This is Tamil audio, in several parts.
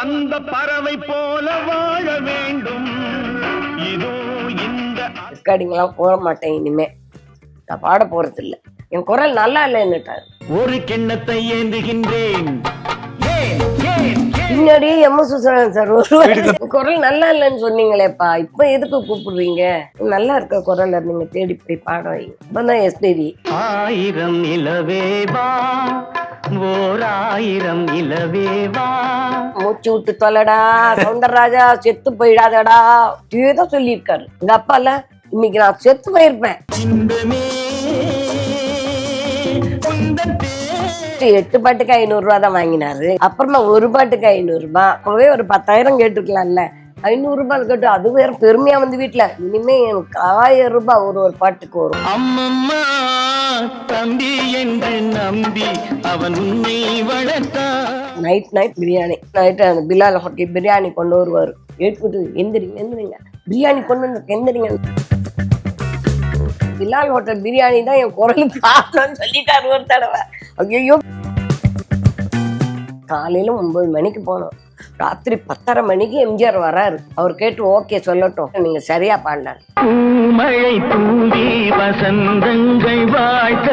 அந்த பறவை போல வாழ வேண்டும். இதோ இந்த ரெக்கார்டிங்லாம் போட மாட்டேன் இனிமே. நான் பாட போறது இல்ல என் குரல் நல்லா இல்லைன்னுட்டாரு. ஒரு கிண்ணத்தை ஏந்துகின்றேன். ஏன்? பின்னாடியே எம்ம சுசரன் சார் ஒரு குரல் நல்லா இல்லைன்னு சொன்னீங்களேப்பா. இப்ப எதுக்கு கூப்பிடுறீங்க? நல்லா இருக்க குரல்ல நீங்க தேடி போய் பாட வைங்க இப்பதான் எஸ்பிபி ஆயிரம் நிலவேவா ஓர் ஆயிரம் நிலவேவா மூச்சு விட்டு தொலைடா சவுந்தரராஜா செத்து போயிடாதடா. ஏதோ சொல்லியிருக்காரு. எங்க அப்பால இன்னைக்கு நான் செத்து போயிருப்பேன். பேர் எட்டு பாட்டுக்கு ஐநூறு ரூபா தான் வாங்கினாரு. அப்புறமா ஒரு பாட்டுக்கு ஐநூறு ரூபாய் அப்பவே ஒரு பத்தாயிரம் கேட்டுக்கலாம்ல ஐநூறு ரூபாய் கேட்டு அது வேற பெருமையா வந்து வீட்டுல இனிமே எனக்கு ஆயிரம் ரூபாய் ஒரு ஒரு பாட்டுக்கு வரும். அம்மம்மா தம்பி என்று நம்பி அவன் உன்னை நைட் நைட் பிரியாணி. நைட் அந்த பிலால ஹோட்டல் பிரியாணி கொண்டு வருவார். எழுப்பிட்டு எந்திரிங்க எந்திரிங்க. பிரியாணி கொண்டு வந்து எந்திரிங்க. பிலால் ஹோட்டல் பிரியாணி தான் என் குரலுக்கு காரணம்னு சொல்லிட்டாரு ஒரு தடவை. ஐயோ காலையில ஒன்பது மணிக்கு போனோம். ராத்திரி பத்தரை மணிக்கு எம்ஜிஆர் வராரு. அவர் கேட்டு ஓகே சொல்லட்டும். நீங்க சரியா வாழ்த்த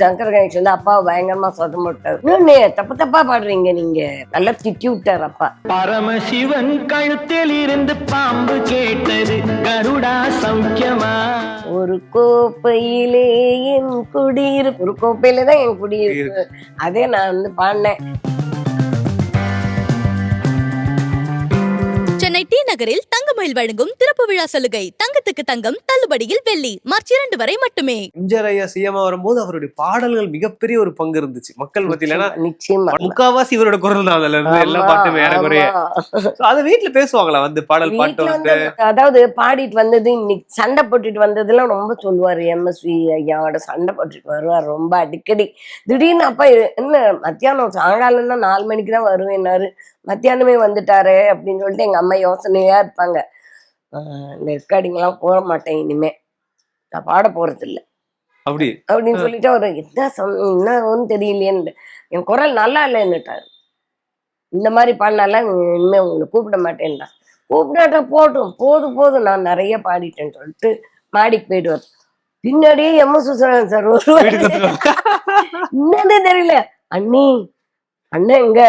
சங்கர் கணேஷ் வந்து அப்பா பயங்கரமா சொதம் விட்டாரு இன்னொன்னு தப்பு தப்பா பாடுறீங்க நீங்க? நல்லா திட்டி விட்டார் அப்பா. பரமசிவன் கழுத்தில் இருந்து பாம்பு கேட்டது கருடா சௌக்கியமா? ஒரு கோப்பையிலே என் குடியிருப்பு ஒரு கோப்பையில தான் என் குடியிருப்பு. அதே நான் வந்து பாடினேன். சென்னை டி தங்கமயில் வழங்கும் திறப்பு விழா சலுகை. தங்கத்துக்கு தங்கம் தள்ளுபடியில் வெள்ளி. மார்ச் இரண்டு வரை மட்டுமே. எம்ஜிஆர் ஐயா சிஎம் வரும்போது அவருடைய பாடல்கள் மிகப்பெரிய ஒரு பங்கு இருந்துச்சு. மக்கள் மத்தியில நிச்சயமா முக்காவாசி இவரோட குரல் தான் அதுல இருந்து எல்லா பாட்டுமே ஏறக்குறைய அது வீட்டுல பேசுவாங்களா? வந்து பாடல் பாட்டு அதாவது பாடிட்டு வந்தது இன்னைக்கு சண்டை போட்டுட்டு வந்ததெல்லாம் ரொம்ப சொல்லுவாரு எம்எஸ்வி ஐயாவோட சண்டை போட்டுட்டு வருவார். ரொம்ப அடிக்கடி. திடீர்னு அப்பா என்ன மத்தியானம் சாயங்காலம் தான் நாலு மணிக்கு தான் வருவேன்னாரு. மத்தியானமே வந்துட்டாரே அப்படின்னு சொல்லிட்டு எங்க அம்மா யோசனையா இருப்பாங்க. இந்த ரெக்கார்டிங்லாம் போட மாட்டேன் இனிமே. நான் பாட போறது இல்ல அப்படி? அப்படின்னு சொல்லிட்டு அவர் என்ன சொன்ன என்னன்னு தெரியலையேன்னு என் குரல் நல்லா இல்லைன்னுட்டாரு இந்த மாதிரி பாடினால இனிமே உங்களை கூப்பிட மாட்டேன்டா. கூப்பிடாட்டா போட்டும். போதும் போதும். நான் நிறைய பாடிட்டேன்னு சொல்லிட்டு மாடிக்கு போயிடுவார். பின்னாடியே எம்ம சுசரன் சார் வந்துருவாங்க. என்னன்னு தெரியல. அண்ணி அண்ணன் எங்க?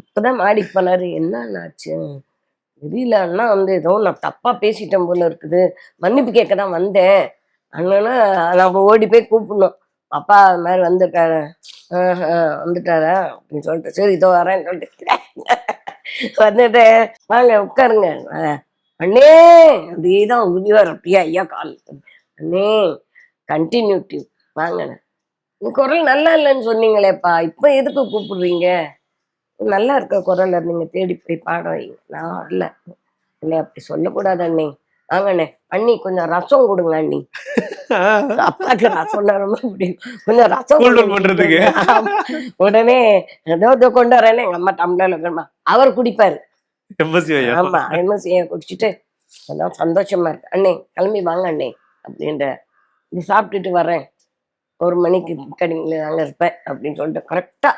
இப்பதான் மாடிக்கு போனாரு. என்ன ஆச்சு தெரியலன்னா அண்ணா வந்து ஏதோ நான் தப்பா பேசிட்டேன் போல இருக்குது. மன்னிப்பு கேட்க தான் வந்தேன். அண்ணனா நம்ம ஓடி போய் கூப்பிடணும். அப்பா அது மாதிரி வந்திருக்காரு. வந்துட்டாரா? அப்படின்னு சொல்லிட்டு சரி இதோ வரேன்னு சொல்லிட்டு. வந்துட்டு வாங்க உட்காருங்க. அண்ணே! அண்ணே அப்படிதான் உதிவார் அப்படியே ஐயா கால் அண்ணே கண்டினியூட்டி வாங்கண்ணே குரல் நல்லா இல்லைன்னு சொன்னீங்களேப்பா. இப்போ எதுக்கு கூப்பிடுறீங்க? நல்லா இருக்க குரல்ல நீங்க தேடி போய் பாட வைங்க நான் வரல. அண்ணே அப்படி சொல்லக்கூடாது அண்ணே வாங்க அண்ணே கொஞ்சம் ரசம் கொடுங்க அண்ணி. அப்பாக்கு ரசம்னா ரொம்ப பிடிக்கும் கொஞ்சம் ரசம். பண்றதுக்கு. உடனே ஏதோ இதோ கொண்டு வரேன்னு எங்க அம்மா டம்ளர்ல வைக்கணுமா அவர் குடிப்பாரு. ஆமா செய்ய குடிச்சிட்டு அதான் சந்தோஷமா இருக்கு. அண்ணே கிளம்பி வாங்க அண்ணே அப்படின்ற. இது சாப்பிட்டுட்டு வரேன். ஒரு மணிக்கு கடிங்கள அங்க இருப்பேன் அப்படின்னு சொல்லிட்டு கரெக்டா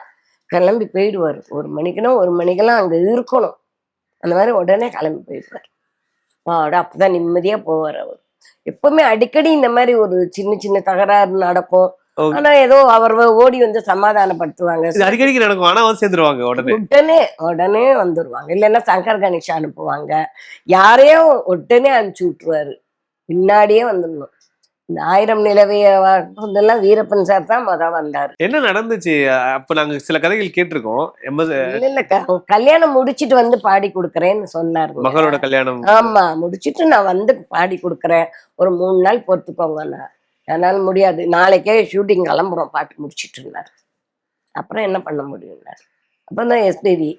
கிளம்பி போயிடுவார். ஒரு மணிக்குன்னா ஒரு மணிக்கெல்லாம் அங்க இருக்கணும். அந்த மாதிரி உடனே கிளம்பி போயிடுவார். வாடா அப்பதான் நிம்மதியா போவார் அவர். எப்பவுமே அடிக்கடி இந்த மாதிரி ஒரு சின்ன சின்ன தகராறு நடக்கும். ஆனா ஏதோ அவர் ஓடி வந்து சமாதானப்படுத்துவாங்க. அடிக்கடிக்கு நடக்கும். ஆனா வந்து சேர்ந்துருவாங்க உடனே. உடனே உடனே வந்துருவாங்க. இல்லைன்னா சங்கர் கணேஷ் அனுப்புவாங்க. யாரையும் உடனே அனுப்பிச்சு விட்டுருவாரு. பின்னாடியே வந்துடணும். இந்த ஆயிரம் நிலவைய இதெல்லாம் வீரப்பன் சார் தான் முத வந்தாரு. என்ன நடந்துச்சு? அப்ப நாங்க சில கதைகள் கேட்டிருக்கோம். இல்ல இல்ல கல்யாணம் முடிச்சிட்டு வந்து பாடி கொடுக்கறேன்னு சொன்னாரு. மகளோட கல்யாணம். ஆமா முடிச்சிட்டு நான் வந்து பாடி கொடுக்கறேன். ஒரு மூணு நாள் பொறுத்துக்கோங்க என்னால முடியாது. நாளைக்கே ஷூட்டிங் கிளம்புறோம். பாட்டு முடிச்சிட்டு இருந்தார். அப்புறம் என்ன பண்ண முடியும்னாரு அப்பதான் எஸ்பிபி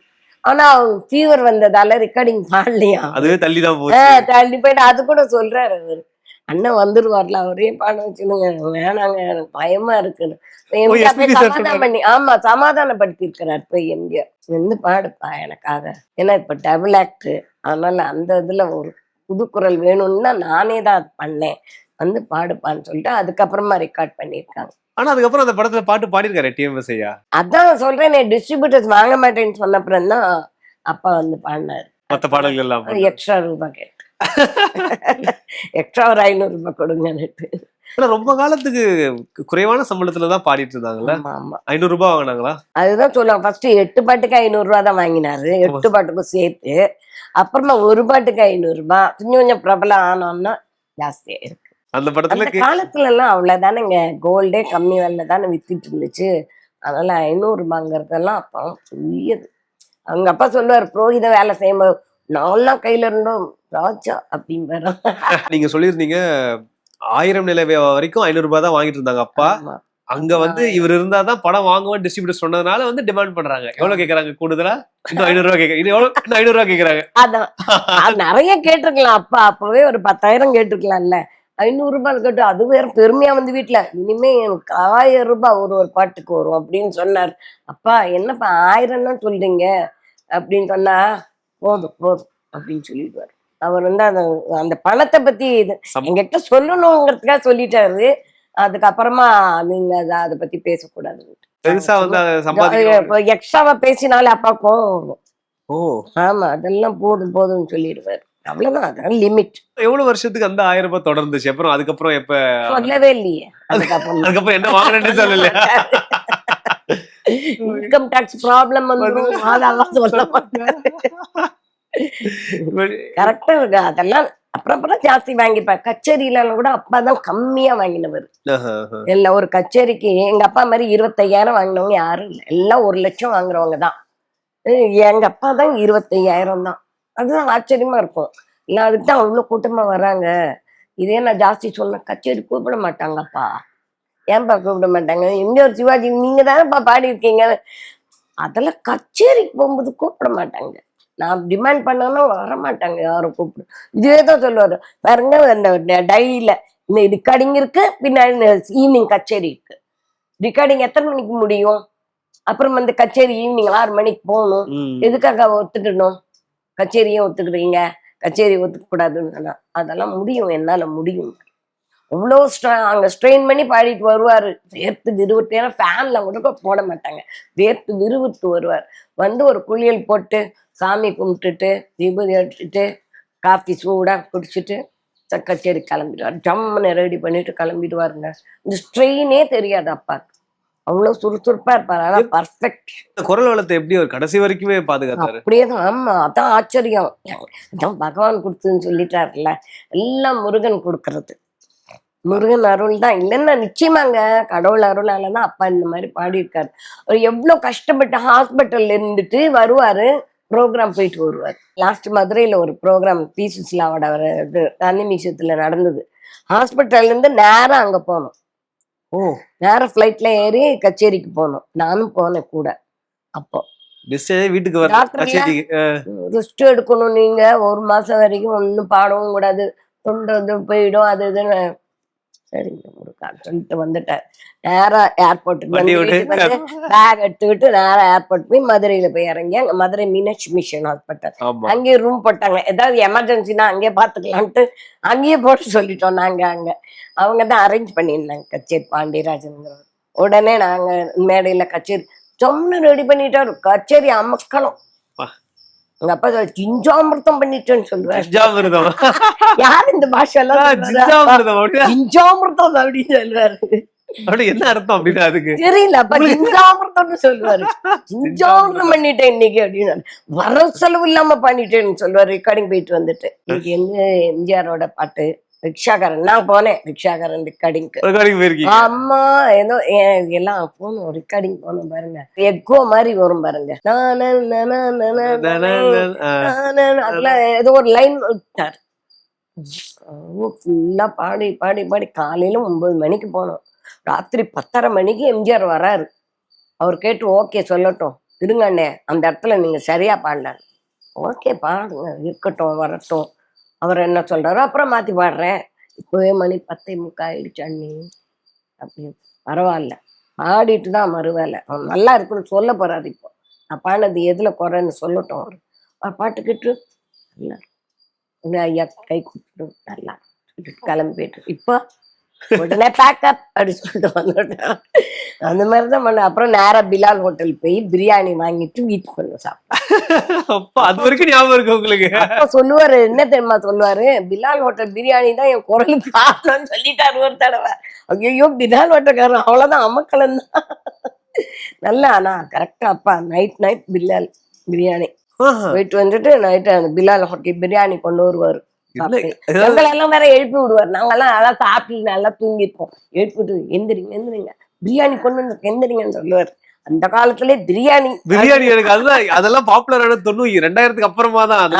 ஆனா ஃபீவர் வந்ததால ரெக்கார்டிங் பாடலையா? அதுவே தள்ளி தான் போச்சு. ஆஹ் தள்ளி போயிட்டு அது கூட சொல்றாரு அவரு. அண்ணன் வந்துருவார்ல அவரே பாட வச்சுடுங்க வேணாங்க எனக்கு பயமா இருக்குன்னு சமாதானம் பண்ணி ஆமா சமாதானப்படுத்தி இருக்கிறார் போய் எம்ஜிஆர். வந்து பாடுப்பா எனக்காக. ஏன்னா இப்ப டபுள் ஆக்ட் அதனால அந்த இதுல ஒரு புது குரல் வேணும்னா நானே தான் பண்ணேன். வந்து பாடுப்பான்னு சொல்லிட்டு அதுக்கப்புறமா ரெக்கார்ட் பண்ணியிருக்காங்க. ஆனா அதுக்கப்புறம் அந்த படத்துல பாட்டு பாடிருக்காரு டிஎம்எஸ் ஐயா? அதான் சொல்றேனே டிஸ்ட்ரிபியூட்டர்ஸ் வாங்க மாட்டேன்னு சொன்ன அப்புறம் தான் அப்பா வந்து பாடினாரு. மத்த பாடல்கள் எல்லாம் எக்ஸ்ட்ரா ரூபாய் கேட்டு எக்ஸ்ட்ரா ஒரு ஐநூறு ரூபாய் கொடுங்கன்னுட்டு ஆனா ரொம்ப காலத்துக்கு குறைவான சம்பளத்துல தான் பாடிட்டு இருந்தாங்கல்ல? ஐநூறு ரூபாய் வாங்கினாங்களா? அதுதான் சொல்லுவாங்க. ஃபர்ஸ்ட் எட்டு பாட்டுக்கு ஐநூறு ரூபா தான் வாங்கினாரு. எட்டு பாட்டுக்கும் சேர்த்து. அப்புறமா ஒரு பாட்டுக்கு ஐநூறு ரூபாய். கொஞ்சம் கொஞ்சம் பிரபலம் ஆனோம்னா ஜாஸ்தியா இருக்கு. அந்த படத்துல காலத்துல எல்லாம் அவ்வளவுதானேங்க. கோல்டே கம்மி விலைல தானே வித்துட்டு இருந்துச்சு. அதனால ஐநூறு ரூபாங்கிறதெல்லாம் அப்போ புரியுது அவங்க அப்பா சொல்லுவார் புரோகித வேலை செய்யும்போது நான்லாம் கையில இருந்தோம் ராஜா அப்படிங்கிற நீங்க சொல்லியிருந்தீங்க ஆயிரம் நிலவே வரைக்கும் ஐநூறு ரூபாய் தான் வாங்கிட்டு இருந்தாங்க அப்பா. அங்க வந்து இவர் இருந்தாதான் படம் வாங்குவேன் டிஸ்ட்ரிபியூட்டர் சொன்னதுனால வந்து டிமாண்ட் பண்றாங்க. எவ்வளவு கேக்குறாங்க கூடுதலா? இன்னும் ஐநூறு ரூபாய் கேக்குறாங்க எவ்வளவு? இன்னும் ஐநூறு ரூபாய் கேக்குறாங்க. அதான். அது நிறைய கேட்டிருக்கலாம் அப்பா. அப்பவே ஒரு பத்தாயிரம் கேட்டிருக்கலாம்ல. ஐநூறு ரூபாய் கேட்டு அது வேற பெருமையா வந்து வீட்டுல இனிமே எனக்கு ஆயிரம் ரூபாய் ஒரு ஒரு பாட்டுக்கு வரும் அப்படின்னு சொன்னார். அப்பா என்னப்பா ஆயிரம் தான் சொல்றீங்க? அப்படின்னு சொன்னா போதும் போதும் அப்படின்னு சொல்லிடுவார். அவர் வந்து அந்த அந்த பணத்தை பத்தி எங்கிட்ட சொல்லணுங்கிறதுக்காக சொல்லிட்டாரு. அதுக்கப்புறமா நீங்க அத அதை பத்தி பேசக்கூடாது வந்து எக்ஸ்ட்ராவா பேசினாலே அப்பா கோவம் வரும் ஓ. ஆமா அதெல்லாம் போதும் போதும்னு சொல்லிடுவாரு. அவ்வளவுதான் அதான் லிமிட். எவ்வளவு வருஷத்துக்கு அந்த ஆயிரம் ரூபாய் தொடர்ந்துச்சு? அப்புறம் அதுக்கப்புறம் எப்ப? சொல்லவே இல்லையே. அதுக்கப்புறம். அதுக்கப்புறம் என்ன வாங்கினேன்னு சொல்லல. இன்கம் டாக்ஸ் ப்ராப்ளம் வந்துரும். அதெல்லாம் சொல்ல மாட்டாரு கரெக்டா இருக்கு அதெல்லாம் அப்புறம் அப்புறம் ஜாஸ்தி வாங்கிப்பேன் கச்சேரியில கூட அப்பா தான் கம்மியா வாங்கினவர். இல்ல ஒரு கச்சேரிக்கு எங்க அப்பா மாதிரி இருபத்தையாயிரம் வாங்கினவங்க யாரும் இல்லை. எல்லாம் ஒரு லட்சம் வாங்குறவங்க தான். எங்க அப்பா தான் இருபத்தையாயிரம் தான். அதுதான் ஆச்சரியமா இருக்கும். இல்ல அதுக்கு தான் அவ்வளவு கூட்டமா வர்றாங்க இதே நான் ஜாஸ்தி சொன்ன கச்சேரி கூப்பிட மாட்டாங்கப்பா ஏன்பா கூப்பிட மாட்டாங்க? ஒரு சிவாஜி நீங்க தானேப்பா பாடி இருக்கீங்க அதெல்லாம் கச்சேரிக்கு போகும்போது கூப்பிட மாட்டாங்க. நான் டிமாண்ட் பண்ணாலும் வர மாட்டாங்க யாரும் கூப்பிடு. இதுவே தான் சொல்லுவாரு. பாருங்க அந்த டைரியில இந்த ரெக்கார்டிங் இருக்கு பின்னாடி ஈவினிங் கச்சேரி இருக்கு. ரெக்கார்டிங் எத்தனை மணிக்கு முடியும்? அப்புறம் வந்து கச்சேரி ஈவினிங் ஆறு மணிக்கு போகணும். எதுக்காக ஒத்துக்கணும்? கச்சேரியே ஒத்துக்கிறீங்க. கச்சேரி ஒத்துக்க கூடாதுன்னு சொன்னா அதெல்லாம் முடியும் என்னால முடியும் அவ்வளோ ஸ்ட்ரா அங்க ஸ்ட்ரெயின் பண்ணி பாடிட்டு வருவாரு. வேர்த்து விறுவிறுத்து ஏன்னா ஃபேன்ல கூட போட மாட்டாங்க. வேர்த்து விறுவிறுத்து வருவார். வந்து ஒரு குளியல் போட்டு சாமி கும்பிட்டுட்டு விபூதி எடுத்துட்டு காஃபி சூடா குடிச்சிட்டு கச்சேரி கிளம்பிடுவார். ஜம்முன்னு ரெடி பண்ணிட்டு கிளம்பிடுவாருங்க. இந்த ஸ்ட்ரெயினே தெரியாது அப்பாக்கு. அவ்வளவு சுறுசுறுப்பா இருப்பாரு. ஆனா பர்ஃபெக்ட் குரல் வளத்தை எப்படி அவர் கடைசி வரைக்குமே பாதுகாத்தாரு? அப்படியே தான் ஆமா அதான் ஆச்சரியம். அதான் பகவான் கொடுத்ததுன்னு சொல்லிட்டாருல்ல. எல்லாம் முருகன் கொடுக்கறது. முருகன் அருள் தான். இல்லைன்னா நிச்சயமாங்க கடவுள் அருளால தான் அப்பா இந்த மாதிரி பாடியிருக்காரு. அவர் எவ்வளவு கஷ்டப்பட்டு ஹாஸ்பிட்டல்ல இருந்துட்டு வருவாரு ப்ரோக்ராம் போயிட்டு வருவார். லாஸ்ட் மதுரையில ஒரு ப்ரோக்ராம் பி சுசிலாவோட ஒரு இது அனிமிஷத்துல நடந்தது. ஹாஸ்பிட்டல்ல இருந்து நேரா அங்க போனோம். ஓ. நேரா ஃப்ளைட்ல ஏறி கச்சேரிக்கு போனோம். நானும் போனேன் கூட அப்போ. வீட்டுக்கு வர ரெஸ்ட் எடுக்கணும் நீங்க. ஒரு மாசம் வரைக்கும் ஒண்ணும் பாடவும் கூடாது. தொண்டை போயிடும் அது இதுன்னு சரிங்க முருகான்னு சொல்லிட்டு வந்துட்டார் நேரா ஏர்போர்ட்டுக்கு பேக் எடுத்துக்கிட்டு நேரா ஏர்போர்ட் போய் மதுரையில போய் இறங்கி அங்க மதுரை மீனாட்சி மிஷன் ஹாஸ்பிட்டல் அங்கேயே ரூம் போட்டாங்க. ஏதாவது எமர்ஜென்சினா அங்கேயே பாத்துக்கலான்ட்டு அங்கேயே போட்டு சொல்லிட்டோம் நாங்க அங்க. அவங்க தான் அரேஞ்ச் பண்ணியிருந்தாங்க. கச்சேரி பாண்டியராஜனுங்கிறவர். உடனே நாங்க மேடையில கச்சேரி சொன்னு ரெடி பண்ணிட்டாரு. கச்சேரி அமக்கலம். எங்க அப்பா ஜிஞ்சாமிர்தம் பண்ணிட்டேன்னு சொல்லுவாரு ஜிஞ்சாமிர்தம்? யார் இந்த பாஷை எல்லாம் சொல்றா? ஜிஞ்சாமிர்தம் அப்படின்னா ஜிஞ்சாமிர்தம் அப்படின்னு சொல்லுவாரு. என்ன அர்த்தம் அப்படின்னா அதுக்கு? தெரியல அப்ப ஜிஞ்சாமிர்தம்னு சொல்லுவாரு. ஜிஞ்சாமிர்தம் பண்ணிட்டேன் இன்னைக்கு அப்படின்னு வர செலவு இல்லாம பண்ணிட்டேன்னு சொல்லுவாரு ரெக்கார்டிங் போயிட்டு வந்துட்டு. இன்னைக்கு எங்க எம்ஜிஆரோட பாட்டு. ரிக்ஷாக்காரன் நான் போனேன் ரிக்ஷாக்காரன் ரெக்கார்டிங்க்கு அம்மா ஏதோ எல்லாம் போனோம் ரெக்கார்டிங் போனோம் பாருங்க எக்கோ மாதிரி வரும் பாருங்க அதுல ஏதோ ஒரு லைன் விட்டார் ஃபுல்லா பாடி பாடி பாடி காலையில ஒன்பது மணிக்கு போனோம் ராத்திரி பத்தரை மணிக்கு எம்ஜிஆர் வராரு அவர் கேட்டு ஓகே சொல்லட்டும் இருங்க அண்ணே அந்த இடத்துல நீங்க சரியா பாடல ஓகே பாடுங்க இருக்கட்டும் வரட்டும் அவர் என்ன சொல்றாரோ அப்புறம் மாத்தி பாடுறேன். இப்போவே மணி பத்தே முக்கா ஆயிடுச்சு அண்ணி. அப்படின்னு பரவாயில்ல. பாடிட்டு தான் மறுவேலை அவன் நல்லா இருக்குன்னு சொல்ல போகிறாரு இப்போ. நான் பாடினது எதுல குறைன்னு சொல்லட்டும் அவர். அவர் பாட்டுக்கிட்டு நல்லா ஐயா கை கொடுத்துட்டு நல்லா கிளம்பி போயிட்டு இப்போ உடனே பேக்கப் அப்படி சொல்லிட்டு வந்துட்டேன் அந்த மாதிரி தான் பண்ண அப்புறம் நேரா பிலால் ஹோட்டல் போய் பிரியாணி வாங்கிட்டு வீட்டுக்கு வந்து சாப்பிட்டேன். அப்பா அது வரைக்கும் ஞாபகம் இருக்கு உங்களுக்கு? அப்ப சொல்லுவாரு என்ன தெரியுமா சொல்லுவாரு? பிலால் ஹோட்டல் பிரியாணி தான் என் குரலுக்கு காரணம்னு சொல்லிட்டாரு ஒரு தடவை. ஐயோ பிலால் ஹோட்டல்காரன் அவ்வளவுதான் அமக்கலம் தான். நல்லா ஆனா கரெக்டா அப்பா நைட் நைட் பிலால் பிரியாணி. போயிட்டு வந்துட்டு நைட்டு அந்த பிலால் ஹோட்டல் பிரியாணி கொண்டு வருவாரு. இல்ல, சாப்பிட்டு. அதாவது எங்களை எல்லாம் வேற எழுப்பி விடுவார். நாங்கெல்லாம் நல்லா சாப்பிட்டு நல்லா தூங்கிருப்போம் எழுப்பிட்டு எந்திரிங்க எந்திரிங்க. பிரியாணி கொண்டு வந்து எந்திரிங்கன்னு சொல்லுவார். அந்த காலத்திலே பிரியாணி. பிரியாணி எனக்கு அதுதான் அதெல்லாம் பாப்புலரான தொண்ணூறு ரெண்டாயிரத்துக்கு அப்புறமா தான்.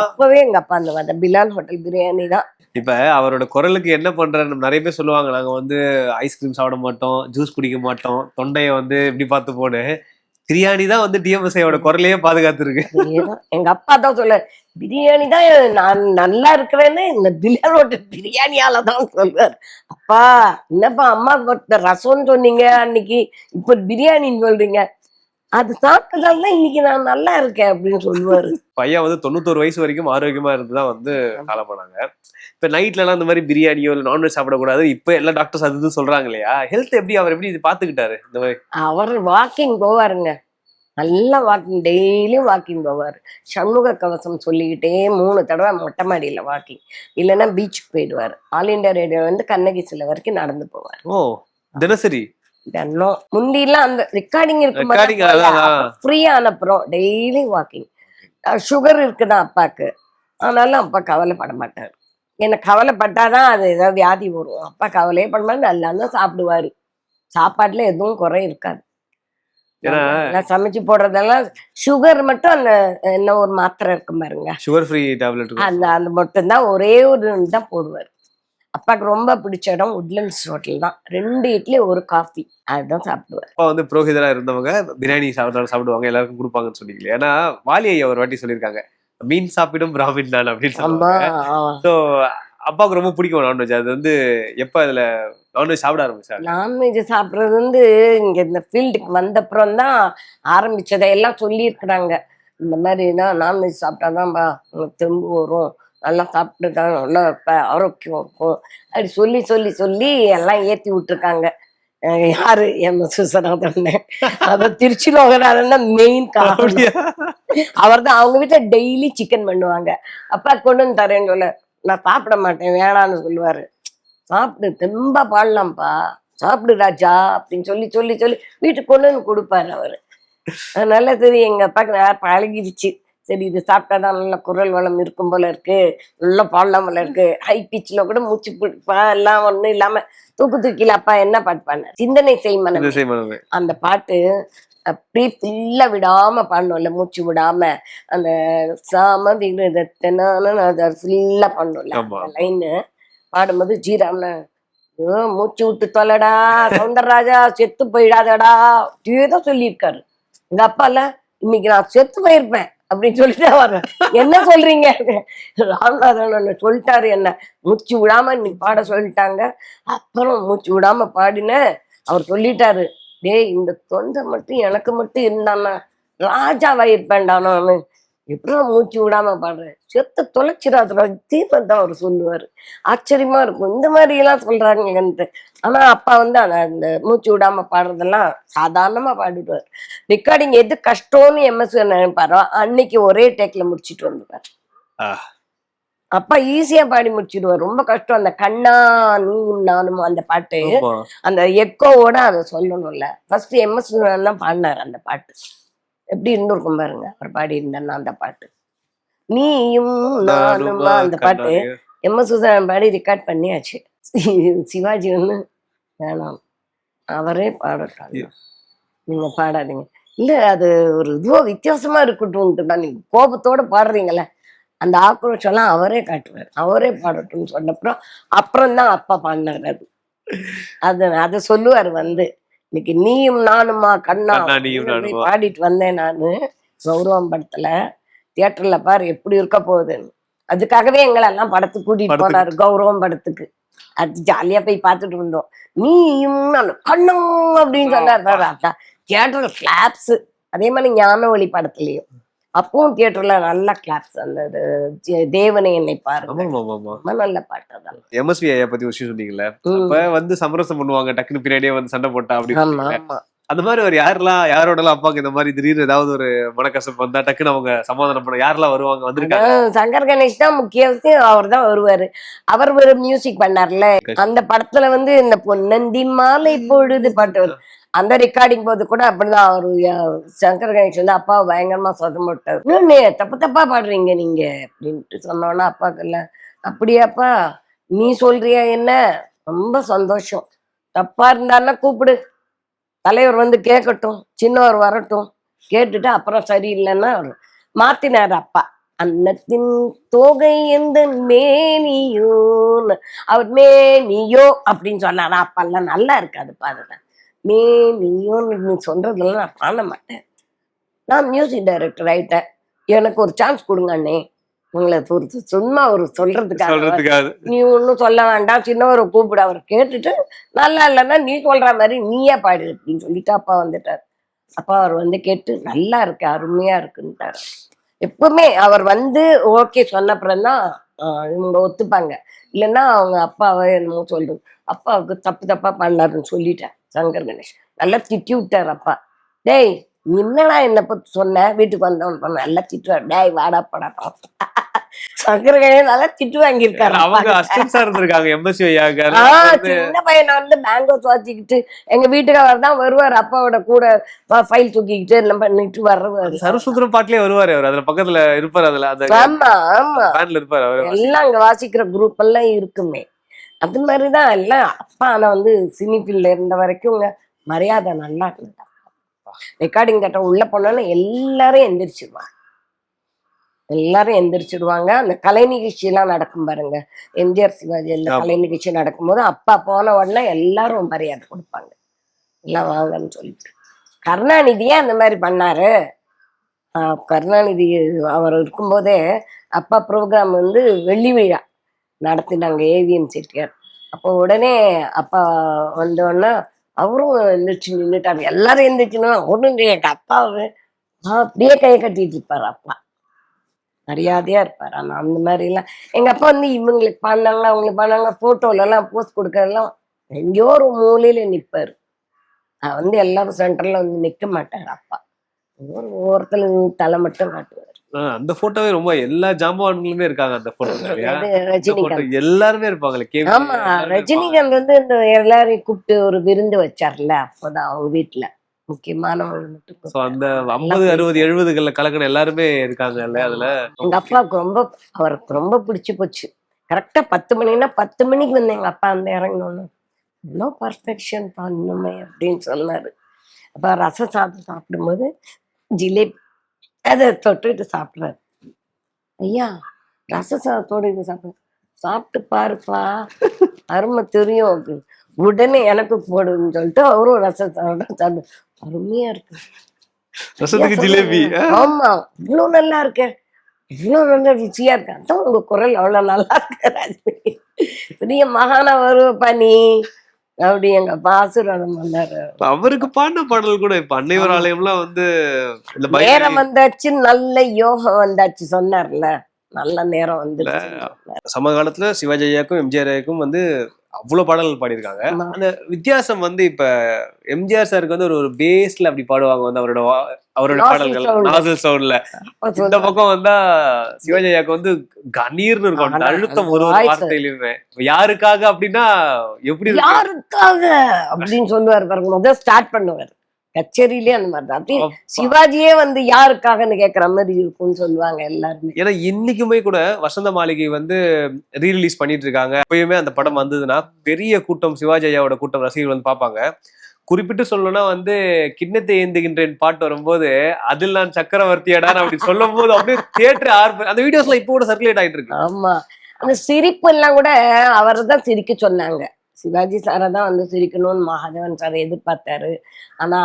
அப்பவே எங்க அப்பா அந்த அந்த பிலால் ஹோட்டல் பிரியாணி தான். இப்ப அவரோட குரலுக்கு என்ன பண்றாரு நிறைய பேர் சொல்லுவாங்க. நாங்க வந்து ஐஸ்கிரீம் சாப்பிட மாட்டோம் ஜூஸ் குடிக்க மாட்டோம். தொண்டைய வந்து இப்படி பார்த்து போடு. பிரியாணி தான் வந்து டிஎம்எஸ்ஐயோட குரலையே பாதுகாத்துருக்கு. எங்க அப்பா தான் சொல்ல பிரியாணி தான் நான் நல்லா இருக்கிறேன்னு இந்த ஹோட்டல் பிரியாணியால தான் சொல்லுவார். அப்பா என்னப்பா அம்மா ரசம்னு சொன்னீங்க அன்னைக்கு இப்ப பிரியாணின்னு சொல்றீங்க. அது சாப்பிட்டதால தான் இன்னைக்கு நான் நல்லா இருக்கேன் அப்படின்னு சொல்லுவாரு. பையன் வந்து தொண்ணூத்தோரு வயசு வரைக்கும் ஆரோக்கியமா இருந்துதான் வந்து காலமானாங்க. இப்ப நைட்ல எல்லாம் இந்த மாதிரி பிரியாணியோ இல்ல நான்வெஜ் சாப்பிடக்கூடாது. இப்ப எல்லா டாக்டர்ஸ் அது சொல்றாங்க இல்லையா ஹெல்த் எப்படி அவர் எப்படி இது பாத்துக்கிட்டாரு? இந்த மாதிரி. அவர் வாக்கிங் போவாருங்க. நல்லா வாக்கிங் டெய்லியும் வாக்கிங் போவார். சண்முக கவசம் சொல்லிக்கிட்டே மூணு தடவை மொட்டை மாடியில் வாக்கிங் இல்லைன்னா பீச்சுக்கு போயிடுவார். ஆல் இண்டியா ரேடியோ வந்து கண்ணகி சிலை வரைக்கும் நடந்து போவார். ஓ தினசரி? தினம் முந்திலாம் அந்த ரெக்கார்டிங் அதான். ஃப்ரீயா அனுப்புறோம் டெய்லி வாக்கிங் சுகர் இருக்குதான் அப்பாக்கு. ஆனாலும் அப்பா கவலைப்பட மாட்டார். என்ன கவலைப்பட்டாதான் அது ஏதாவது வியாதி வரும். அப்பா கவலையே பண்ண மாட்டார். நல்லா தான் சாப்பிடுவாரு. சாப்பாட்டுல எதுவும் குறை இருக்காது. சமைச்சு போடுறதெல்லாம் சுகர் மட்டும் அந்த என்ன ஒரு மாத்திரை இருக்கு பாருங்க. சுகர் ஃப்ரீ டேப்லெட் அந்த அந்த மட்டும்தான். ஒரே ஒரு தான் போடுவார். அப்பாவுக்கு ரொம்ப பிடிச்ச இடம் உட்லண்ட்ஸ் ஹோட்டல் தான். ரெண்டு இட்லி ஒரு காஃபி அதுதான் சாப்பிடுவார். அப்பா வந்து புரோகிதரா இருந்தவங்க பிரியாணி சாப்பிட்டாலும் சாப்பிடுவாங்க. எல்லாருக்கும் கொடுப்பாங்கன்னு சொன்னீங்களே ஏன்னா வாலி ஐயா ஒரு வாட்டி சொல்லியிருக்காங்க. மீன் சாப்பிடும் பிராமின் நான் அப்படின்னு சொல்லுவாங்க. ஸோ அப்பாவுக்கு ரொம்ப பிடிக்கும் நான்வெஜ் அது வந்து எப்ப அதுல நான்வெஜ் சாப்பிட ஆரம்பிச்சாரு? நான்வெஜ் சாப்பிட்றது வந்து இங்க இந்த ஃபீல்டுக்கு வந்தப்புறம் தான் ஆரம்பிச்சதை. எல்லாம் சொல்லியிருக்கிறாங்க. இந்த மாதிரி தான் நான்வெஜ் சாப்பிட்டாதான்பா உங்களுக்கு தெம்பு வரும். நல்லா சாப்பிட்டு தான் நல்லா இருப்ப ஆரோக்கியம் இருக்கும். அப்படி சொல்லி சொல்லி சொல்லி எல்லாம் ஏத்தி விட்டுருக்காங்க. யாரு எம் சுசநாதன் அத திருச்சி லோகநாதன் மெயின் காரணம்? அவர் தான் அவங்க வீட்டுல டெய்லி சிக்கன் பண்ணுவாங்க. அப்பா கொண்டு வந்து தரேன்னு சொல்ல நான் சாப்பிட மாட்டேன் வேணான்னு சொல்லுவாரு. சாப்பிடு தெம்பா பாடலாம்ப்பா. சாப்பிடு ராஜா அப்படின்னு சொல்லி சொல்லி சொல்லி வீட்டுக்கு கொண்டு வந்து கொடுப்பாரு அவரு. அதனால சரி எங்க அப்பாக்கு பழகிடுச்சு சரி இது சாப்பிட்டாதான் நல்ல குரல் வளம் இருக்கும் போல இருக்கு. நல்ல பாடலாம் போல இருக்கு. ஹை பிச்சில் கூட மூச்சு பிடிப்பா எல்லாம் ஒண்ணும் இல்லாம தூக்கு தூக்கில அப்பா என்ன பாட்டு பாடின சிந்தனை செய்மனம். அந்த பாட்டு அப்படியே ஃபுல்லா விடாம பாடணும்ல மூச்சு விடாம. அந்த சாமதி அதை ஃபுல்லா பாடணும்ல. ஆமா. அந்த லைனு பாடும்போது ஜீராம்ல மூச்சு விட்டு தொலைடா சௌந்தரராஜா செத்து போயிடாதடா. தான் சொல்லியிருக்காரு. எங்க அப்பால இன்னைக்கு நான் செத்து போயிருப்பேன். அப்படின்னு சொல்லிட்டு அவர் என்ன சொல்றீங்க? ராமநாதன் சொல்லிட்டாரு என்ன? மூச்சு விடாம நீ பாட சொல்லிட்டாங்க. அப்புறம் மூச்சு விடாம பாடினேன் அவர் சொல்லிட்டாரு டேய் இந்த தொண்டை மட்டும் எனக்கு மட்டும் இருந்தானா ராஜாவா இருப்பேன்டா எப்படிலாம் மூச்சு விடாம பாடுறேன். செத்த தொலைச்சிடாதுடா தீபம் தான் அவர் சொல்லுவாரு. ஆச்சரியமா இருக்கும். இந்த மாதிரி எல்லாம் சொல்றாங்கன்ட்டு ஆனா அப்பா வந்து அந்த அந்த மூச்சு விடாம பாடுறதெல்லாம் சாதாரணமா பாடிடுவார். ரெக்கார்டிங் எது கஷ்டம்னு எம்எஸ் நினைப்பாரோ அன்னைக்கு ஒரே டேக்ல முடிச்சிட்டு வந்துருவார். அப்பா ஈஸியா பாடி முடிச்சிடுவார். ரொம்ப கஷ்டம். அந்த கண்ணா நீ நானும் அந்த பாட்டு. அந்த எக்கோவோட அதை சொல்லணும்ல. ஃபர்ஸ்ட் எம்எஸ் தான் பாடினார் அந்த பாட்டு. எப்படி இருந்திருக்கும் பாருங்க அவர் பாடி இருந்தா அந்த பாட்டு. நீயும் நானுமா அந்த பாட்டு. எம். எஸ். சுசன் பாடி ரெக்கார்ட் பண்ணியாச்சு. சிவாஜி வந்து வேணாம். அவரே பாடட்டாங்க நீங்க பாடாதீங்க. இல்ல அது ஒரு இதுவோ வித்தியாசமா இருக்கட்டும் தான் நீங்க கோபத்தோட பாடுறீங்கல்ல அந்த ஆக்ரோஷம் எல்லாம் அவரே காட்டுவார். அவரே பாடட்டும்னு சொன்னப்புறம் அப்புறம் தான் அப்பா பாடினார் அது. அது அதை சொல்லுவார் வந்து. இன்னைக்கு நீயும் நானுமா கண்ணா. பாடிட்டு வந்தேன் நானு கௌரவம் படத்துல தியேட்டர்ல பாரு எப்படி இருக்க போகுதுன்னு. அதுக்காகவே எங்களை எல்லாம் படத்துக்கு கூட்டிட்டு. போனாரு கௌரவம் படத்துக்கு அது ஜாலியா போய் பார்த்துட்டு வந்தோம். நீயும் நானும் கண்ணும் அப்படின்னு சொன்னார் பாரு அதான் தியேட்டர் கிளாப்ஸ் அதே மாதிரி ஞான ஒளி படத்துலயும். அப்பவும் தியேட்டர்ல நல்ல கிளாப்ஸ் அந்த இது, தேவனை என்னை பாருங்க. நல்ல பாட்டு எம்எஸ்வி ஐயா பத்தி ஒரு விஷயம் சொன்னீங்கல்ல. அப்ப வந்து சமரசம் பண்ணுவாங்க டக்குனு பின்னாடியே வந்து சண்டை போட்டா அப்படி ஆமா ஆமா. அந்த மாதிரி ஒரு யாரெல்லாம் யாரோடலாம் அப்பாக்கு இந்த மாதிரி திடீர்னு ஏதாவது ஒரு மனக்கசப்பு வந்தா டக்குன்னு அவங்க சமாதானம் பண்ண யாரெல்லாம் வருவாங்க வந்திருக்காங்க? சங்கர் கணேஷ் தான் முக்கியவசியம் அவர் தான் வருவாரு. அவர் ஒரு மியூசிக் பண்ணார்ல. அந்த படத்துல வந்து இந்த பொன்னந்தி மாலை பொழுது பாட்டு அந்த ரெக்கார்டிங் போது கூட அப்படிதான் அவரு சங்கர் கணேஷ் வந்து அப்பா பயங்கரமா சொதம் போட்டார் தப்பு தப்பா பாடுறீங்க நீங்க? அப்படின்ட்டு சொன்னோன்னா அப்பாக்கு இல்ல. அப்படியாப்பா நீ சொல்றியா என்ன? ரொம்ப சந்தோஷம். தப்பா இருந்தாருன்னா கூப்பிடு. தலைவர் வந்து கேட்கட்டும். சின்னவர் வரட்டும். கேட்டுட்டு அப்புறம் சரியில்லைன்னா அவர் மாத்தினார் அப்பா. அன்னத்தின் தோகை எந்த மேனியோன்னு அவர் மேனியோ? அப்படின்னு சொன்னாரா. அப்பெல்லாம் நல்லா இருக்காது பாருங்க மேனியோன்னு நீ சொல்றதெல்லாம் நான் பாட மாட்டேன். நான் மியூசிக் டைரக்டர் ஆயிட்டேன். எனக்கு ஒரு சான்ஸ் கொடுங்க அண்ணே. உங்களை ஒரு சும்மா ஒரு சொல்றதுக்காக நீ ஒன்றும் சொல்ல வேண்டாம். சின்னவரை கூப்பிடு. அவர் கேட்டுட்டு நல்லா இல்லைன்னா நீ சொல்ற மாதிரி நீயே பாடு அப்படின்னு சொல்லிட்டு அப்பா வந்துட்டார். அப்பா அவர் வந்து கேட்டு நல்லா இருக்கு அருமையா இருக்குன்ட்டாரு எப்பவுமே அவர் வந்து ஓகே சொன்னப்புறம் தான் இவங்க ஒத்துப்பாங்க. இல்லைன்னா அவங்க அப்பாவை என்னமோ சொல்றது. அப்பாவுக்கு தப்பு தப்பா பண்ணாருன்னு சொல்லிட்டேன். சங்கர் கணேஷ். நல்லா திட்டி விட்டார் அப்பா. டேய் என்னடா என்னை பத்தி சொன்ன? வீட்டுக்கு வந்தவன் நல்லா திட்டுவார். டேய் வாடா படா சங்கர் கணேஷ் நல்லா திட்டு வாங்கியிருக்காரு அவங்க. அசிஸ்டன்ஸா இருந்திருக்காங்க சின்ன பையனை வந்து பேங்கோஸ் வச்சுக்கிட்டு எங்க வீட்டுக்காரர் தான் வருவார். அப்பாவோட கூட ஃபைல் தூக்கிக்கிட்டு பண்ணிட்டு வர்றவர். சரஸ்வந்தரம் பாட்டிலே வருவாரு அவர். அதுல பக்கத்துல இருப்பாரு அதுல அந்த ஆமா ஆமா. பேன்ல இருப்பாரு அவரு. எல்லாம் அங்க வாசிக்கிற குரூப் எல்லாம் இருக்குமே. அது மாதிரிதான் எல்லாம் அப்பா ஆனா வந்து சினி ஃபீல்ட்ல இருந்த வரைக்கும் மரியாதை நல்லா இருந்தா ரெக்கார்டிங் கட்ட உள்ள போனோன்னு எல்லாரும் எந்திரிச்சிடுவாங்க எல்லாரும் எந்திரிச்சிடுவாங்க அந்த கலை நிகழ்ச்சி எல்லாம் நடக்கும் பாருங்க. எம்ஜிஆர் சிவாஜி ஆமா. கலை நிகழ்ச்சி நடக்கும்போது அப்பா போன உடனே எல்லாரும் மரியாதை கொடுப்பாங்க. எல்லாம் வாங்கன்னு சொல்லிட்டு. கருணாநிதியே அந்த மாதிரி பண்ணாரு? ஆஹ் கருணாநிதி அவர் இருக்கும்போதே அப்பா ப்ரோக்ராம் வந்து வெள்ளி விழா. நடத்தினாங்க ஏவிஎம் செட்டியார். அப்போ உடனே அப்பா வந்த உடனே அவரும் எழுந்திரிச்சு நின்றுட்டாங்க எல்லாரும் எழுந்திரிச்சுன்னா ஒன்றும் எங்கள் அப்பாவை அப்படியே கையை கட்டிட்டு இருப்பாரு அப்பா. மரியாதையா இருப்பாரு. ஆனா அந்த மாதிரி எல்லாம் எங்க அப்பா வந்து இவங்களுக்கு பண்ணாங்க அவங்களுக்கு பண்ணாங்க போட்டோல எல்லாம் போஸ்ட் கொடுக்கறதெல்லாம் எங்கேயோ ஒரு மூலையில நிப்பாரு. நான் வந்து எல்லாரும் சென்டர்ல வந்து நிக்க மாட்டாரு அப்பா. ஒரு ஓரத்துல தலை மட்டும் காட்டுவார். அந்த போட்டோவே ரொம்ப எல்லா ஜாம்பவான்களுமே இருக்காங்க அந்த போட்டோ ரஜினிகாந்த். எல்லாருமே இருப்பாங்களே கேவி ஆமா ரஜினிகாந்த் வந்து இந்த எல்லாரையும் கூப்பிட்டு ஒரு விருந்து வச்சார்ல அப்போதான் அவங்க வீட்டுல முக்கியமானவங்க சோ கூப்பிட்டாரு. அந்த ஐம்பது அறுபது எழுபதுகள்ல கலக்கின எல்லாருமே இருக்காங்க இல்ல அதுல? எங்க அப்பாவுக்கு ரொம்ப அவருக்கு ரொம்ப பிடிச்சு போச்சு. கரெக்டா பத்து மணின்னா பத்து மணிக்கு வந்து எங்க அப்பா வந்து இறங்கணும்னு. இன்னும் பர்ஃபெக்ஷன் பண்ணுமே அப்படின்னு சொன்னாரு. அப்ப ரச சாதம் சாப்பிடும்போது ஜிலேபி அதை தொட்டுட்டு சாப்பிடுறாரு. ஐயா ரச சாதத்தோட இது சாப்பிடு. சாப்பிட்டு பாருப்பா. அருமை தெரியும். உடனே எனக்கு போடுன்னு சொல்லிட்டு அவரும் ரச சாதம் சாப்பிடு. அருமையா இருக்கு. ரசத்துக்கு ஜிலேபி. ஆமா. இவ்வளவு நல்லா இருக்கு. இவ்வளவு நல்ல ருச்சியா இருக்கு. அதான் உங்க குரல் அவ்வளவு நல்லா இருக்கு. பெரிய மகானா வருவப்பா நீ. அப்படி எங்க ஆசீர்வாதம் பண்ணாரு அவருக்கு பாடின பாடல் கூட இப்ப அன்னைவர் ஆலயம்லாம் வந்து நேரம் வந்தாச்சு நல்ல யோகம் வந்தாச்சு சொன்னார்ல. நல்ல நேரம் வந்துருச்சு சமகாலத்துல சிவாஜி ஐயாக்கும் எம்ஜிஆர் ஐயாக்கும் வந்து அவ்வளவு பாடல்கள் பாடியிருக்காங்க. அந்த வித்தியாசம் வந்து இப்ப எம்ஜிஆர் சாருக்கு வந்து ஒரு ஒரு பேஸ்ல அப்படி பாடுவாங்க வந்து அவரோட அவரோட பாடல்கள். நாசல் சவுண்ட்ல இந்த. பக்கம் வந்தா சிவாஜி ஐயாக்கு வந்து கணீர்னு இருக்கும் அழுத்தம் ஒரு ஒரு. வார்த்தையிலுமே யாருக்காக அப்படின்னா எப்படி? யாருக்காக அப்படின்னு சொல்லுவார் பாருங்க முதல் ஸ்டார்ட் பண்ணுவார் கச்சேரியிலே அந்த மாதிரி தான். அப்படியே. சிவாஜியே வந்து யாருக்காகன்னு கேக்குற மாதிரி இருக்கும்னு சொல்லுவாங்க எல்லாருமே. ஏன்னா இன்னைக்குமே கூட வசந்த மாளிகை வந்து ரீரிலீஸ் பண்ணிட்டு இருக்காங்க எப்பயுமே அந்த படம் வந்ததுன்னா பெரிய கூட்டம் சிவாஜி ஐயாவோட கூட்டம் ரசிகர்கள் வந்து பார்ப்பாங்க. குறிப்பிட்டு சொல்லணும்னா வந்து கிண்ணத்தை ஏந்துகின்றேன் பாட்டு வரும்போது அதில் நான் சக்கரவர்த்தியடான்னு அப்படி சொல்லும் போது அப்படியே தியேட்டர் ஆர்ப்பு அந்த வீடியோஸ்லாம் இப்போ கூட சர்க்குலேட் ஆயிட்டு இருக்கு. ஆமா. அந்த சிரிப்பு எல்லாம் கூட அவர் தான் சிரிக்க சொன்னாங்க. சிவாஜி சாரை தான் வந்து சிரிக்கணும்னு மகாதேவன் சார் எதிர்பார்த்தாரு. ஆனா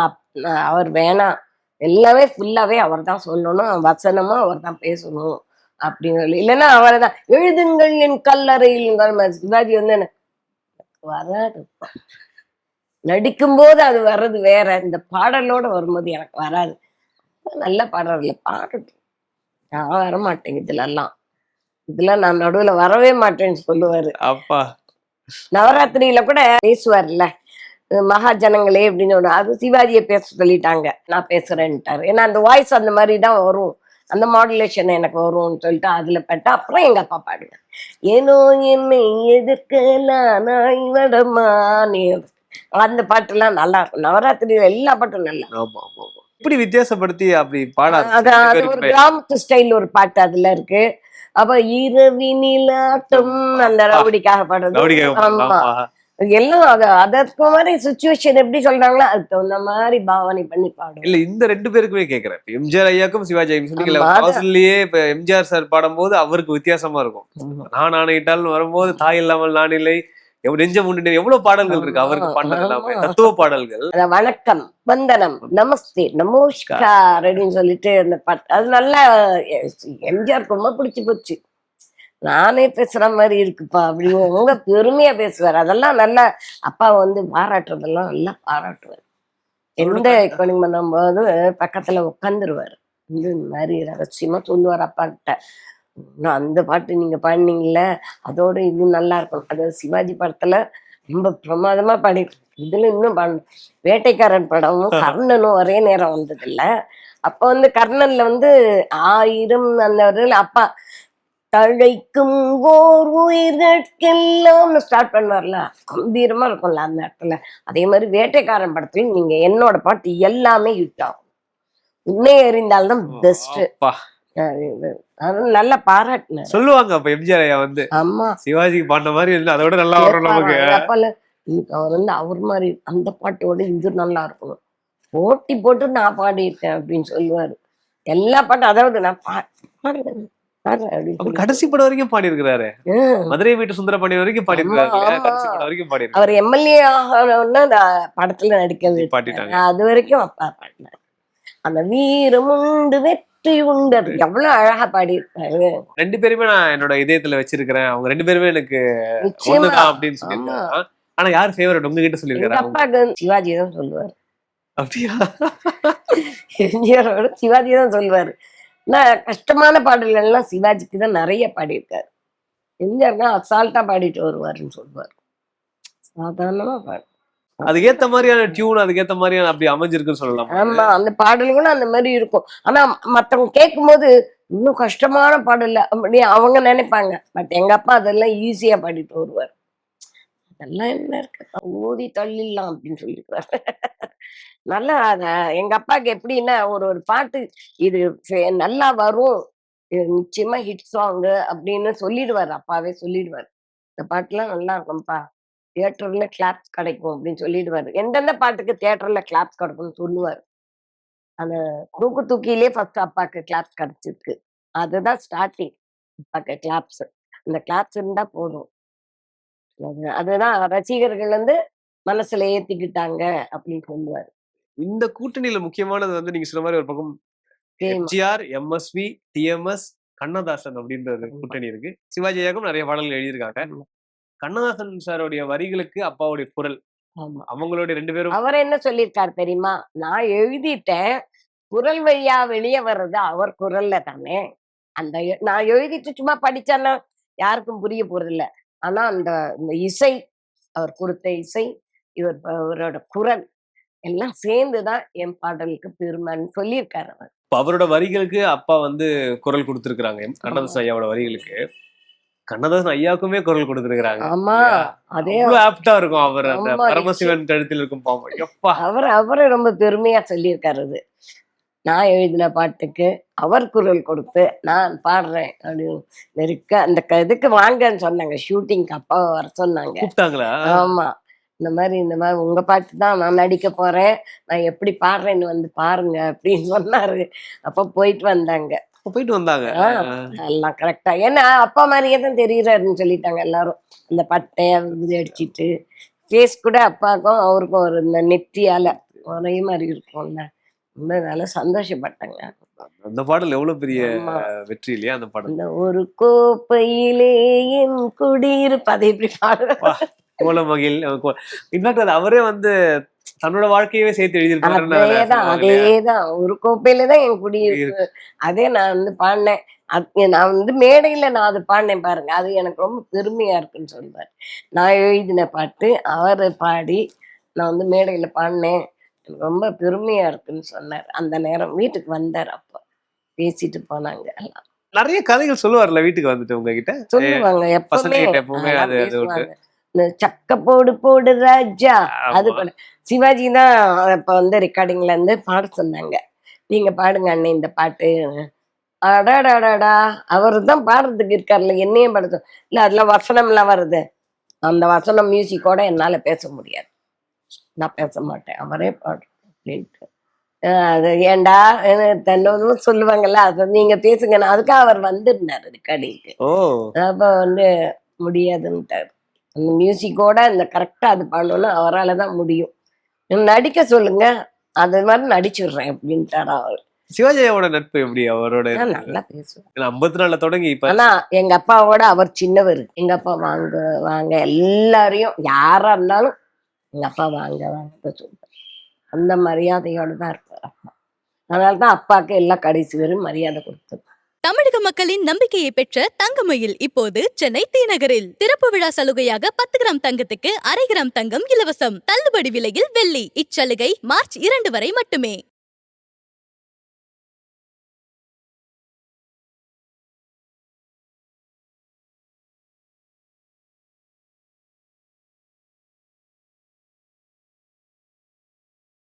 அவர் வேணாம் எல்லாமே ஃபுல்லாவே அவர் தான் சொல்லணும். வசனமும் அவர் தான் பேசணும். அப்படின்னு சொல்லி இல்லைன்னா அவரை தான் எழுதுங்கள் என் கல்லறையில் சிவாஜி வந்து என்ன? வராது. நடிக்கும்போது அது வர்றது வேற. இந்த பாடலோட வரும்போது எனக்கு வராது. நல்ல பாடல். இல்லை பாடட்டும் நான் வர மாட்டேன் இதுல எல்லாம் இதுல நான் நடுவுல வரவே மாட்டேன்னு சொல்லுவாரு. அப்பா. நவராத்திரியில கூட பேசுவார்ல. மகாஜனங்களே அப்படின்னு ஒண்ணு அது சிவாஜியை பேச சொல்லிட்டாங்க. நான் பேசுறேன்ட்டாரு. ஏன்னா அந்த வாய்ஸ் அந்த மாதிரி தான் வரும். அந்த மாடுலேஷன் எனக்கு வரும்னு சொல்லிட்டு அதுல பட்டு அப்புறம் எங்க அப்பா பாடுங்க ஏனோ என்னை எதிர்க்கலாம் நாய் வடமானே அந்த பாட்டுலாம் நல்லா இருக்கும். நவராத்திரியில எல்லா பாட்டும் நல்லா. இப்படி வித்தியாசப்படுத்தி அப்படி பாட அது ஒரு கிராமத்து ஸ்டைல் ஒரு பாட்டு அதுல இருக்கு. அப்ப இரவினில் ஆட்டம் அந்த ரவுடிக்காக பாடுறது. ஆமா. எல்லாம் அது அதற்கு மாதிரி சுச்சுவேஷன் எப்படி சொல்றாங்களோ அதுக்கு தகுந்த மாதிரி பாவனை பண்ணி பாடும் இல்ல இந்த ரெண்டு பேருக்குமே கேக்குறேன். எம்ஜிஆர் ஐயாக்கும் சிவாஜி அது- வாசல்லயே இப்ப எம்ஜிஆர் சார் பாடும்போது அவருக்கு வித்தியாசமா இருக்கும். நான் ஆணையிட்டால் வரும்போது தாய் இல்லாமல் நான் இல்லை. நெஞ்சம் உண்டு எவ்வளவு பாடல்கள் இருக்கு அவருக்கு எல்லாமே ஆமா. தத்துவ பாடல்கள். அத வணக்கம் வந்தனம் நமஸ்தே நமஸ்கார் அப்படின்னு சொல்லிட்டு அந்த பாட்டு. அது நல்லா எம்ஜிஆர் ரொம்ப பிடிச்சு போச்சு. நானே பேசுற மாதிரி இருக்குப்பா. அப்படி உங்க பெருமையா பேசுவார். அதெல்லாம் நல்லா அப்பா வந்து பாராட்டுறதெல்லாம் நல்லா பாராட்டுவார். எந்த கொனிங் பண்ணும்போது பக்கத்துல உட்காந்துருவாரு வந்து இந்த மாதிரி ரகசியமா சொல்லுவார் அப்பா கிட்ட. "நான் அந்த பாட்டு நீங்க பாடினீங்கல்ல அதோட இது நல்லா இருக்கும் அது சிவாஜி படத்துல ரொம்ப பிரமாதமா பாடி இதுல இன்னும் பாடணும். வேட்டைக்காரன் படமும் கர்ணனும் ஒரே நேரம் வந்தது இல்ல அப்ப வந்து கர்ணன்ல வந்து ஆயிரம் அந்த அப்பா தழைக்கும் ஓர் உயிர்கட்கெல்லாம் ஸ்டார்ட் பண்ணுவார்ல? கம்பீரமா இருக்கும்ல அந்த இடத்துல. அதே மாதிரி வேட்டைக்காரன் படத்துல நீங்க என்னோட பாட்டு எல்லாமே ஹிட் ஆகும். உன்னை எறிந்தால்தான் பெஸ்ட் நல்லா பாராட்டினார். சொல்லுவாங்க அப்ப எம்ஜிஆர் ஐயா வந்து. ஆமா. சிவாஜிக்கு பாடின மாதிரி இல்லை அதோட நல்லா வரும் நமக்கு. அவர் வந்து அவர் மாதிரி அந்த பாட்டோட இது நல்லா இருக்கணும். போட்டி போட்டு நான் பாடியிருக்கேன் அப்படின்னு சொல்லுவாரு. எல்லா பாட்டும் அதாவது நான் பா- பாடுறேன் கடைசி படம் வரைக்கும் பாடி இருக்கிறாரு. மதுரை வீட்டு சுந்தர பாண்டி வரைக்கும் பாடி இருக்காரு வரைக்கும் பாடி அவர் எம்எல்ஏ ஆகணும்னா படத்துல நடிக்க விட்டாங்க. பாட்டிட்டாங்க அது வரைக்கும் அப்பா பாடினார். அந்த வீரம் உண்டு வெற்றி உண்டு. அது எவ்வளவு அழகா பாடியிருக்காரு ரெண்டு பேருமே நான் என்னோட இதயத்துல வச்சிருக்கிறேன். அவங்க ரெண்டு பேருமே எனக்கு ஒண்ணுதான் அப்படின்னு சொல்லியிருக்காங்க. ஆனா யார் ஃபேவரட் உங்ககிட்ட சொல்லியிருக்காரு? அப்பாவுக்கு சிவாஜி தான் சொல்லுவார். அப்படியா? எம்ஜிஆரோட சிவாஜி தான் சொல்லுவாரு. நான் கஷ்டமான பாடல்கள் எல்லாம் சிவாஜிக்கு தான் நிறைய பாடியிருக்காரு. எம்ஜிஆர் தான் அசால்ட்டா பாடிட்டு வருவாருன்னு சொல்லுவார் சாதாரணமா பாடு. அதுக்கேத்த மாதிரியான டியூன் அதுக்கேத்த மாதிரியான அப்படி அமைஞ்சிருக்குன்னு சொல்லலாம். ஆமா அந்த பாடல்களும் அந்த மாதிரி இருக்கும். ஆனா மத்தவங்க கேட்கும்போது இன்னும் கஷ்டமான பாடல் அப்படி அவங்க நினைப்பாங்க. பட் எங்க அப்பா அதெல்லாம் ஈஸியா பாடிட்டு வருவார். அதெல்லாம் என்ன இருக்கு? ஊதி தள்ளிடலாம் அப்படின்னு சொல்லிருக்காரு. நல்லா அத எங்க அப்பாவுக்கு எப்படின்னா ஒரு ஒரு பாட்டு இது நல்லா வரும் இது நிச்சயமா ஹிட் சாங்கு அப்படின்னு சொல்லிடுவார் அப்பாவே சொல்லிடுவாரு. இந்த பாட்டுலாம் நல்லா இருக்கும்ப்பா தியேட்டர்ல கிளாப்ஸ் கிடைக்கும் அப்படின்னு சொல்லிடுவாரு. எந்தெந்த பாட்டுக்கு தியேட்டர்ல கிளாப்ஸ் கிடைக்கும்னு சொல்லுவார். அந்த தூக்கு தூக்கிலே ஃபர்ஸ்ட் அப்பாக்கு கிளாப்ஸ் கிடைச்சிருக்கு. அதுதான் ஸ்டார்டிங் அப்பாக்கு கிளாப்ஸ் அந்த கிளாப்ஸ் இருந்தா போதும். அதுதான் ரசிகர்கள் வந்து மனசுல ஏத்திக்கிட்டாங்க அப்படின்னு சொல்லுவாரு. இந்த கூட்டணியில முக்கியமானது வந்து நீங்க சொன்ன மாதிரி ஒரு பக்கம். எம்ஜிஆர் எம்எஸ்வி டிஎம்எஸ் கண்ணதாசன் அப்படின்ற ஒரு கூட்டணி இருக்கு. சிவாஜி ஐயாக்கும் நிறைய பாடல்கள் எழுதியிருக்காங்க. கண்ணதாசன் சாரோடைய வரிகளுக்கு அப்பாவுடைய குரல் அவங்களுடைய ரெண்டு பேரும் அவர் என்ன சொல்லியிருக்காரு தெரியுமா? நான் எழுதிட்டேன் குரல் வழியா வெளியே வர்றது அவர் குரல்ல தானே. அந்த நான் எழுதிட்டு சும்மா படிச்சேன்னா யாருக்கும் புரிய போறதில்ல. ஆனா அந்த இந்த இசை அவர் கொடுத்த இசை இவர் அவரோட குரல் எல்லாம் சேர்ந்துதான் என் பாடலுக்கு பெருமைன்னு சொல்லியிருக்காரு அவர். அவரோட வரிகளுக்கு அப்பா வந்து குரல் கொடுத்திருக்கிறாங்க. கண்ணதாசன் ஐயாவோட வரிகளுக்கு. கண்ணதாசன் ஐயாவுக்குமே குரல் கொடுத்திருக்கிறாங்க. ஆமா அதே ஆப்டா இருக்கும் அவர் அந்த பரமசிவன் கழுத்தில் இருக்கும் பாவம் எப்பா. அவர் அவரை ரொம்ப பெருமையா சொல்லியிருக்காரு அது. நான் எழுதின பாட்டுக்கு அவர் குரல் கொடுத்து நான் பாடுறேன் அப்படின்னு நெருக்க அந்த இதுக்கு வாங்கன்னு சொன்னாங்க. ஷூட்டிங்க்கு அப்பா வர சொன்னாங்க. ஆமா. இந்த மாதிரி இந்த மாதிரி உங்க பாட்டு தான் நான் நடிக்க போறேன். நான் எப்படி பாடுறேன்னு வந்து பாருங்க அப்படின்னு சொன்னாரு. அப்ப போயிட்டு வந்தாங்க. போயிட்டு வந்தாங்க. எல்லாம் கரெக்டா ஏன்னா அப்பா மாதிரியே தான் தெரியுறாருன்னு சொல்லிட்டாங்க எல்லாரும். அந்த பட்டைய இது அடிச்சிட்டு ஃபேஸ் கூட அப்பாவுக்கும் அவருக்கும் ஒரு இந்த நெத்தியால ஒரே மாதிரி இருக்கும்ல. ரொம்ப நல்லா சந்தோஷப்பட்டாங்க. அந்த பாடல் எவ்வளவு பெரிய. வெற்றி இல்லையா அந்த பாடல்? ஒரு கோப்பையிலே என் குடியிருப்பு அதை இப்படி பாடுற கோலமகில் இன்ஃபேக்ட் அது அவரே வந்து தன்னோட வாழ்க்கையவே சேர்த்து எழுதியிருக்காருன்னு நான் அதேதான்? அதேதான் ஒரு கோப்பையில தான் என் குடியிருப்பு. அதே நான் வந்து பாடினேன். நான் வந்து மேடையில நான் அது பாடினேன் பாருங்க. அது எனக்கு ரொம்ப பெருமையா இருக்குன்னு சொல்லுவார் நான் எழுதின பாட்டு அவர் பாடி நான் வந்து மேடையில பாடினேன். ரொம்ப பெருமையா இருக்குன்னு சொன்னார். அந்த நேரம் வீட்டுக்கு வந்தார் அப்போ. பேசிட்டு போனாங்க எல்லாம். நிறைய கதைகள் சொல்லுவார்ல வீட்டுக்கு வந்துட்டு உங்ககிட்ட? சொல்லுவாங்க எப்பவுமே. இந்த சக்க போடு போடு ராஜா. அது. கூட சிவாஜி தான் இப்ப வந்து ரெக்கார்டிங்ல இருந்து பாட சொன்னாங்க. நீங்க பாடுங்க அண்ணே இந்த பாட்டு. அடாடாடாடா. அவர் தான் பாடுறதுக்கு இருக்கார்ல என்னையும் பாடுறது இல்ல அதுல வசனம்லாம் வருது. அந்த வசனம் மியூசிக்கோட என்னால பேச முடியாது. நான் பேச மாட்டேன். அவரே பாடு அப்படின்ட்டு. அது ஏன்டா? தன்னதும் சொல்லுவாங்கல்ல அது நீங்க பேசுங்க அதுக்காக அவர் வந்திருந்தாரு ஓ. அப்ப வந்து முடியாதுன்ட்டார். அந்த மியூசிக்கோட இந்த கரெக்டா அது பண்ணணும்னா அவரால தான் முடியும். நடிக்க சொல்லுங்க அது மாதிரி நடிச்சுடுறேன் அப்படின்ட்டாரு அவர். சிவாஜியோட நட்பு எப்படி? அவரோட நல்லா பேசுவார். ஐம்பத்தி நாலுல தொடங்கி இப்ப. ஆனா எங்க அப்பாவோட அவர் சின்னவர். எங்க அப்பா வாங்க வாங்க எல்லாரையும் யாரா இருந்தாலும் எங்கள் அப்பா வாங்க வாங்க சொல்லுவார் அந்த மரியாதையோடு தான் இருப்பார் அதனால தான் அப்பாவுக்கு எல்லாம் கடைசி வரும் மரியாதை கொடுத்தோம் தமிழக மக்களின் நம்பிக்கையை பெற்ற தங்கமயில் இப்போது சென்னை தீநகரில் திறப்பு விழா சலுகையாக பத்து கிராம் தங்கத்துக்கு அரை கிராம் தங்கம் இலவசம். தள்ளுபடி விலையில் வெள்ளி. இச்சலுகை மார்ச் இரண்டு வரை மட்டுமே.